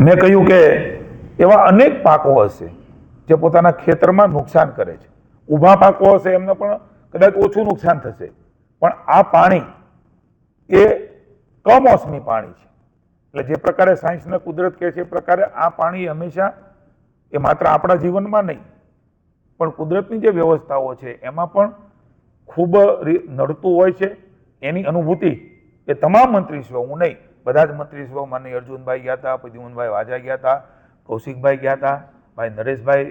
મેં કહ્યું કે એવા અનેક પાકો હશે જે પોતાના ખેતરમાં નુકસાન કરે છે. ઊભા પાકો હશે એમને પણ કદાચ ઓછું નુકસાન થશે. પણ આ પાણી એ કમોસમી પાણી છે. એટલે જે પ્રકારે સાયન્સને કુદરત કહે છે એ પ્રકારે આ પાણી હંમેશા એ માત્ર આપણા જીવનમાં નહીં, પણ કુદરતની જે વ્યવસ્થાઓ છે એમાં પણ ખૂબ નડતું હોય છે. એની અનુભૂતિ એ તમામ મંત્રીશ્રીઓ, હું નહીં બધા જ મંત્રીશ્રીઓ માનની અર્જુનભાઈ ગયા હતા પ્રદ્યુમનભાઈ વાજા ગયા હતા, કૌશિકભાઈ ગયા હતા, ભાઈ નરેશભાઈ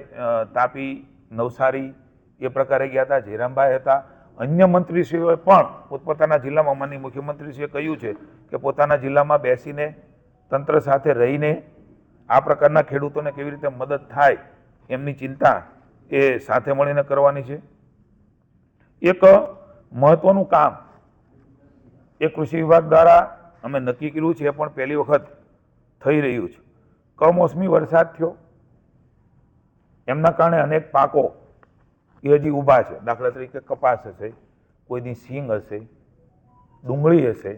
તાપી, નવસારી એ પ્રકારે ગયા હતા, જયરામભાઈ હતા. અન્ય મંત્રીશ્રીઓએ પણ પોતપોતાના જિલ્લામાં માનની મુખ્યમંત્રીશ્રીએ કહ્યું છે કે પોતાના જિલ્લામાં બેસીને તંત્ર સાથે રહીને આ પ્રકારના ખેડૂતોને કેવી રીતે મદદ થાય એમની ચિંતા એ સાથે મળીને કરવાની છે. એક મહત્વનું કામ એ કૃષિ વિભાગ દ્વારા અમે નક્કી કર્યું છે પણ પહેલી વખત થઈ રહ્યું છે. કમોસમી વરસાદ થયો. એમના કારણે અનેક પાકો એ હજી ઊભા છે. દાખલા તરીકે કપાસ હશે, કોઈની સિંગ હશે, ડુંગળી હશે,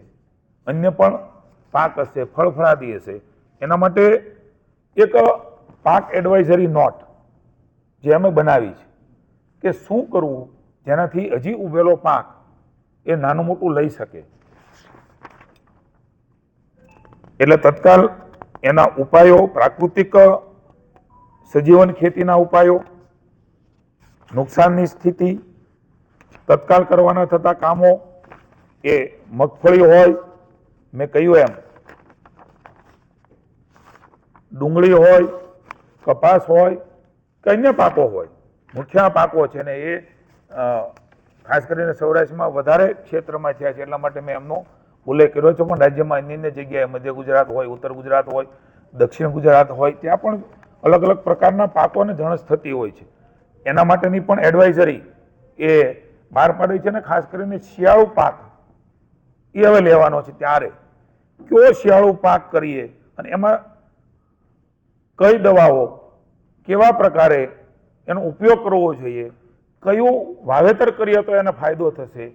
અન્ય પણ પાક હશે, ફળફળાદી હશે. એના માટે એક પાક એડવાઇઝરી નોટ જે અમે બનાવી છે કે શું કરવું જેનાથી હજી ઉભેલો પાક એ નાનું મોટું લઈ શકે. એટલે તત્કાલ એના ઉપાયો, પ્રાકૃતિક સજીવન ખેતીના ઉપાયો, નુકસાનની સ્થિતિ તત્કાલ કરવાના થતા કામો, એ મગફળી હોય, મેં કહ્યું એમ. ડુંગળી હોય, કપાસ હોય કે પાકો હોય, મુખ્ય પાકો છે ને એ ખાસ કરીને સૌરાષ્ટ્રમાં વધારે ક્ષેત્રમાં થયા છે, એટલા માટે મેં એમનો ઉલ્લેખ કર્યો છે પણ રાજ્યમાં અન્ય અન્ય જગ્યાએ મધ્ય ગુજરાત હોય, ઉત્તર ગુજરાત હોય, દક્ષિણ ગુજરાત હોય, ત્યાં પણ અલગ અલગ પ્રકારના પાકોને જણસ થતી હોય છે. એના માટેની પણ એડવાઇઝરી એ બહાર પાડી છે ને ખાસ કરીને શિયાળુ પાક એ હવે લેવાનો છે ત્યારે. કયો શિયાળુ પાક કરીએ અને એમાં કઈ દવાઓ, કેવા પ્રકારે એનો ઉપયોગ કરવો જોઈએ, કયું વાવેતર કરીએ તો એને ફાયદો થશે?